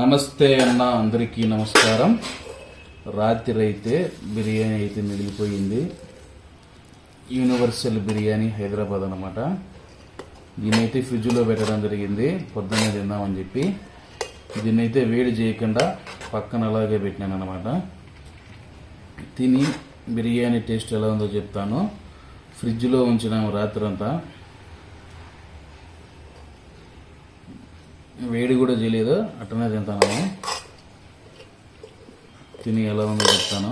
నమస్తే అన్న అందరికీ నమస్కారం. రాత్రి అయితే బిర్యానీ అయితే మిగిలిపోయింది. యూనివర్సల్ బిర్యానీ హైదరాబాద్ అనమాట దీన్నైతే ఫ్రిడ్జ్లో పెట్టడం జరిగింది. పొద్దున్నే తిందామని చెప్పి దీన్నైతే వేడి చేయకుండా పక్కన అలాగే పెట్టినాను అనమాట తిని బిర్యానీ టేస్ట్ ఎలా ఉందో చెప్తాను. ఫ్రిడ్జ్లో ఉంచినాము రాత్రంతా. వేడి కూడా చేయలేదు అట్టనే తింటాను తిని ఎలా ఉందో చెప్తాను.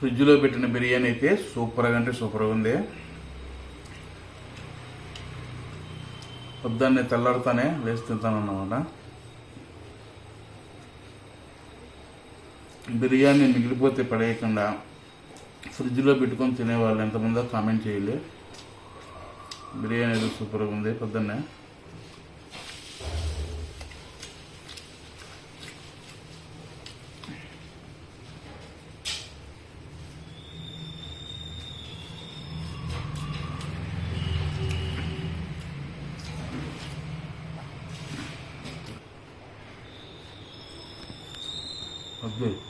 ఫ్రిడ్జ్లో పెట్టిన బిర్యానీ అయితే సూపర్గా అంటే సూపర్గా ఉంది. పొద్దున్నే తెల్లాడుతానే వేసి తింటానన్నమాట. బిర్యానీ మిగిలిపోతే పడేయకుండా ఫ్రిడ్జ్లో పెట్టుకొని తినేవాళ్ళు ఎంతమందో కామెంట్ చేయాలి బిర్యానీ అయితే సూపర్గా ఉంది పొద్దున్నే. 嗯对。